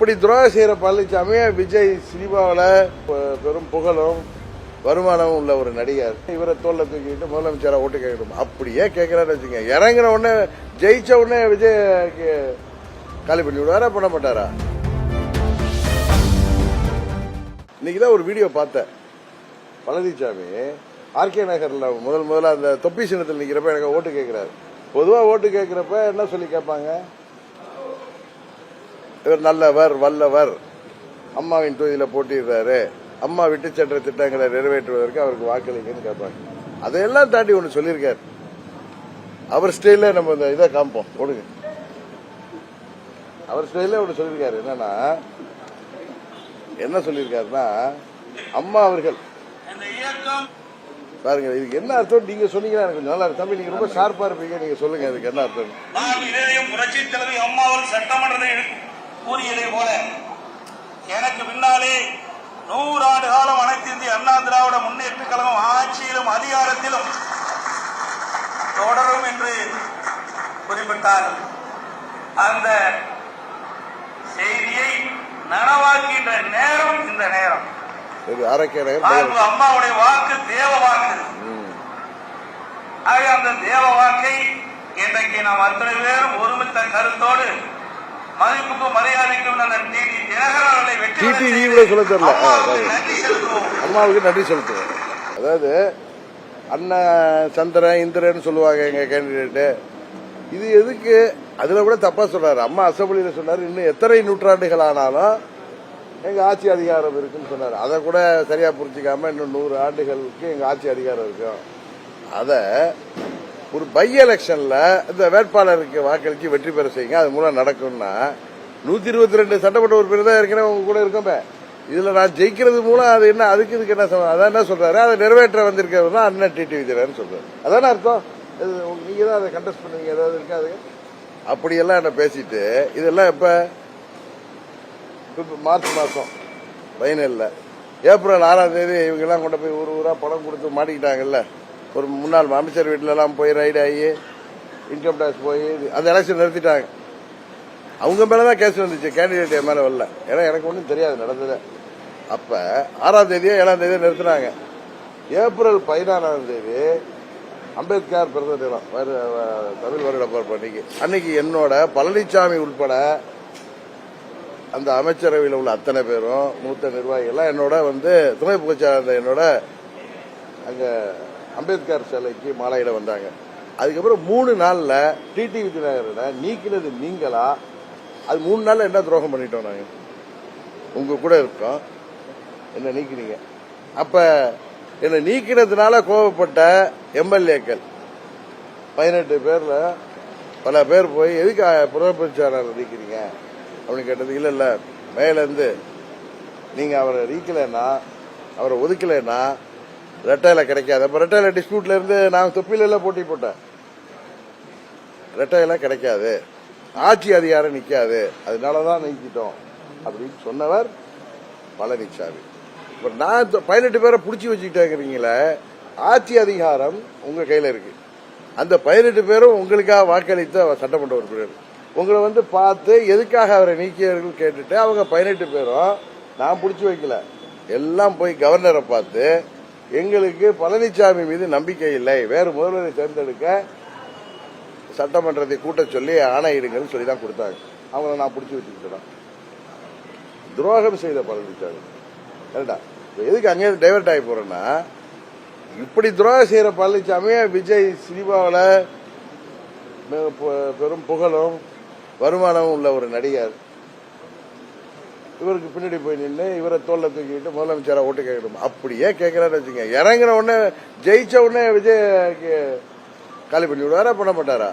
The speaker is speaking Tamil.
இப்படி துரோகம் செய்யற பழனிசாமி விஜய் சினிமாவில் பெரும் புகழும் வருமானமும் உள்ள ஒரு நடிகர். இவரை தோல்ல தூக்கிட்டு முதலமைச்சராக ஓட்டு கேட்கணும். அப்படியே கேட்கிறாரு வச்சுங்க இறங்குற உடனே ஜெயிச்ச உடனே விஜய் காலி பண்ணி விடுவாரா பண்ண மாட்டாரா? இன்னைக்கு தான் ஒரு வீடியோ பார்த்தேன். பழனிசாமி ஆர்கே நகர்ல முதல் முதல்ல அந்த தொப்பி சின்னத்தில் நிக்கிறப்ப எனக்கு ஓட்டு கேட்கிறாரு. பொதுவா ஓட்டு கேட்கிறப்ப என்ன சொல்லி கேட்பாங்க? இவர் நல்லவர் வல்லவர். அம்மாவின் தொகுதியில போட்டிடுறாரு அம்மா விட்டு சென்ற திட்டங்களை நிறைவேற்றுவதற்கு அவருக்கு வாக்களிங்கன்னு கேட்பாங்க. அதையெல்லாம் தாண்டி ஒன்று சொல்லியிருக்காரு. அவர் ஸ்டைல நம்ம இந்த இதை காமிப்போம் கொடுங்க அவர் ஸ்டைல ஒன்று சொல்லியிருக்காரு. என்னன்னா என்ன சொல்லியிருக்காருன்னா அம்மா அவர்கள். பாருங்க இதுக்கு என்ன அர்த்தம்? நீங்க சொன்னீங்கன்னா எனக்கு கொஞ்சம் நல்லா இருக்கும். தம்பி நீங்க ரொம்ப ஷார்ப்பா இருப்பீங்க. நீங்க சொல்லுங்க இதுக்கு என்ன அர்த்தம் புரட்சி தலைவி அம்மாவல் கூறியதை போல எனக்கு பின்னாலே நூறாண்டு காலம் அனைத்து இந்திய அண்ணா திராவிட முன்னேற்ற கழகம் ஆட்சியிலும் அதிகாரத்திலும் தொடரும் என்று குறிப்பிட்டார். அந்த செய்தியை நனவாக்கின்ற நேரம் இந்த நேரம். அம்மாவுடைய வாக்கு தேவ வாக்கு. ஆக அந்த தேவ வாக்கை இன்றைக்கு நாம் அத்தனை பேரும் ஒருமித்த கருத்தோடு மதிப்புக்கு மரியாதைக்கும் டிடி தினகரன் வெற்றி கூட சொல்ல தெரியல. அம்மாவுக்கு. நன்றி செலுத்துவேன் அதாவது அண்ணன் சந்திரன் இந்திரன் சொல்லுவாங்க எங்க கேண்டிடேட்டு. இது எதுக்கு? அதுல கூட தப்பா சொல்றாரு. அம்மா அசம்பிளியில சொன்னாரு. இன்னும் எத்தனை நூற்றாண்டுகள் ஆனாலும் எங்க ஆட்சி அதிகாரம் இருக்குன்னு சொன்னாரு. அதை கூட சரியா புரிஞ்சுக்காம இன்னும் நூறு ஆண்டுகளுக்கு எங்க ஆட்சி அதிகாரம் இருக்கும். அத ஒரு பை எலெக்ஷன்ல இந்த வேட்பாளருக்கு வாக்களிச்சு வெற்றி பெற செய்யுங்க. அது மூலம் நடக்கும்னா நூத்தி இருபத்தி ரெண்டு சட்டமன்ற உறுப்பினர் தான் இருக்கிறேன் உங்க கூட இருக்கோமே. இதுல நான் ஜெயிக்கிறது மூலம் அது என்ன அதுக்கு இதுக்கு என்ன அதான் என்ன சொல்றாரு? அதை நிறைவேற்ற வந்திருக்கிறது தான் அண்ணன் டிடி விஜயன் சொல்றாரு. அதானே அர்த்தம்? நீங்க தான் அதை கண்டெஸ்ட் பண்ணுவீங்க. ஏதாவது இருக்காது அப்படியெல்லாம் என்ன பேசிட்டு இதெல்லாம் எப்ப? இப்ப மார்ச் மாசம் ஃபைனல்ல ஏப்ரல் ஆறாம் தேதி இவங்க எல்லாம் கொண்டு போய் ஒரு ஊரா பணம் கொடுத்து மாட்டிக்கிட்டாங்கல்ல. ஒரு முன்னாள் அமைச்சர் வீட்டிலலாம் போய் ரைடு ஆகி இன்கம் டேக்ஸ் போய் அந்த எலெக்ஷன் நிறுத்திட்டாங்க. அவங்க மேலதான் கேஸ் வந்துச்சு. கேண்டிடேட் என் மேலே வரல. ஏன்னா எனக்கு ஒன்றும் தெரியாது நடந்தது. அப்ப ஆறாம் தேதியோ ஏழாம் தேதியோ நிறுத்தினாங்க. ஏப்ரல் பதினாறாம் தேதி அம்பேத்கர் பிறந்த தினம். வரு- தமிழ் வருட பிறப்பு அன்னைக்கு. அன்னைக்கு என்னோட பழனிசாமி உட்பட அந்த அமைச்சரவையில் உள்ள அத்தனை பேரும் மூத்த நிர்வாகிகள்லாம் என்னோட வந்து துணை பொதுச்செயலாளர் என்னோட அங்கே அம்பேத்கர் சிலைக்கு மாலையிட வந்தாங்க. அதுக்கப்புறம் மூணு நாளில் டிடி விஜயநகரனை நீக்கினது நீங்களா? அது மூணு நாளில் என்ன துரோகம் பண்ணிட்டோம் நாங்கள் உங்க கூட இருக்கோம். என்ன நீக்கினீங்க? அப்ப என்னை நீக்கினதுனால கோவப்பட்ட எம்எல்ஏக்கள் பதினெட்டு பேர்ல பல பேர் போய் எதுக்கு புறப்பரிச்சாளர் நீக்கிறீங்க அப்படின்னு கேட்டது இல்ல இல்ல மேலேருந்து நீங்க அவரை நீக்கலைன்னா அவரை ஒதுக்கலைன்னா ரெட்டையில கிடைக்காது. அப்ப ரெட்டையில டிஸ்பியூட்ல இருந்து நான் தொப்பில எல்லாம் போட்டி போட்டேன். ரெட்டையில கிடைக்காது. ஆட்சி அதிகாரம் நிக்காது. அதனாலதான் நீக்கிட்டோம். அப்படின்னு சொன்னவர் பழனிசாமி இப்ப நான் பதினெட்டு பேரை புடிச்சு வச்சுக்கிட்டேங்கிறீங்களே ஆட்சி அதிகாரம் உங்க கையில இருக்கு. அந்த பதினெட்டு பேரும் உங்களுக்காக வாக்களித்த சட்டமன்ற உறுப்பினர். உங்களை வந்து பார்த்து எதுக்காக அவரை நீக்கியவர்கள் கேட்டுட்டு அவங்க பதினெட்டு பேரும் நான் புடிச்சு வைக்கல. எல்லாம் போய் கவர்னரை பார்த்து எங்களுக்கு பழனிசாமி மீது நம்பிக்கை இல்லை. வேறு முதல்வரை தேர்ந்தெடுக்க சட்டமன்றத்தை கூட்ட சொல்லி ஆணையிடுங்கன்னு சொல்லி தான் கொடுத்தாங்க. அவங்கள நான் பிடிச்சி வச்சுக்கிட்டேன். துரோகம் செய்த பழனிசாமி கரெக்டா எதுக்கு அங்கே டைவர்ட் ஆகி போறேன்னா இப்படி துரோகம் செய்யற பழனிசாமி விஜய் சினிமாவில் பெரும் புகழும் வருமானமும் உள்ள ஒரு நடிகர். இவருக்கு பின்னாடி போய் நின்று இவரை தோல்லை தூக்கிட்டு முதலமைச்சரா ஓட்டு கேட்கணும்? அப்படியே கேட்கிறாரு வச்சுங்க இறங்குன உடனே ஜெயிச்ச உடனே விஜய் காலி பண்ணி விடுவாரா பண்ண மாட்டாரா?